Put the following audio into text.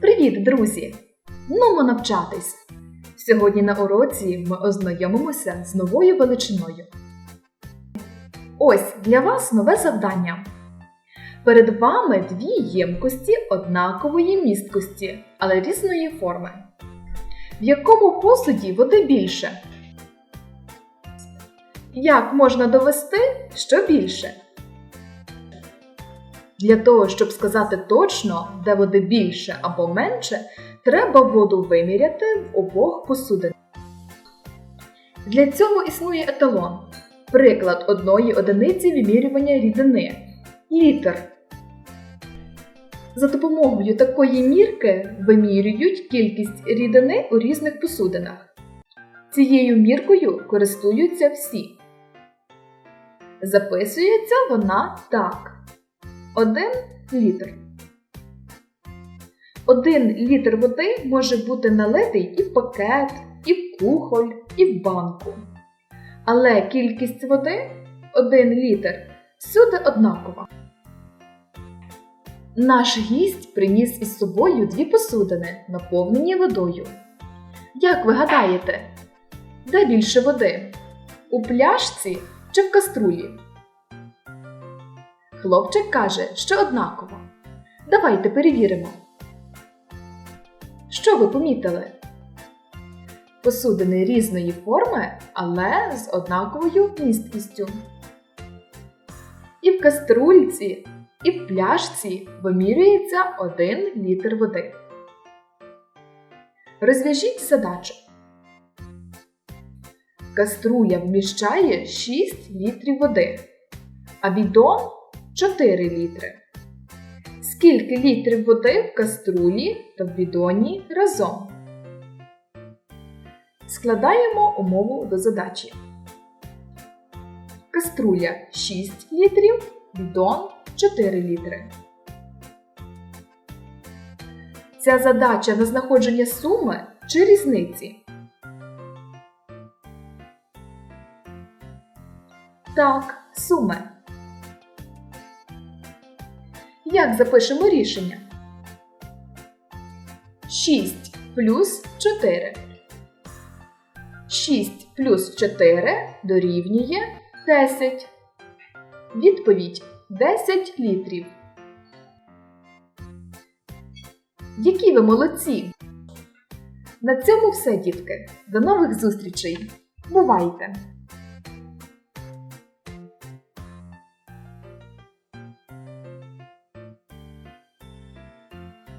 Привіт, друзі! Нумо навчатись! Сьогодні на уроці ми ознайомимося з новою величиною. Ось для вас нове завдання. Перед вами дві ємкості однакової місткості, але різної форми. В якому посуді води більше? Як можна довести, що більше? Для того, щоб сказати точно, де води більше або менше, треба воду виміряти в обох посудинах. Для цього існує еталон. Приклад одної одиниці вимірювання рідини літр. За допомогою такої мірки вимірюють кількість рідини у різних посудинах. Цією міркою користуються всі. Записується вона так. 1 літр. 1 літр води може бути налитий і в пакет, і в кухоль, і в банку. Але кількість води 1 літр всюди однакова. Наш гість приніс із собою дві посудини, наповнені водою. Як ви гадаєте, де більше води? У пляшці чи в каструлі? Хлопчик каже, що однаково. Давайте перевіримо. Що ви помітили? Посудини різної форми, але з однаковою місткістю. І в каструльці, і в пляшці вимірюється 1 літр води. Розв'яжіть задачу. Каструля вміщає 6 літрів води, а бідон 4 літри. Скільки літрів води в каструлі та в бідоні разом? Складаємо умову до задачі. Каструля 6 літрів, бідон 4 літри. Ця задача на знаходження суми чи різниці? Так, суми. Як запишемо рішення? 6 плюс 4. 6 плюс 4 дорівнює 10. Відповідь 10 літрів. Які ви молодці! На цьому все, дітки. До нових зустрічей! Бувайте!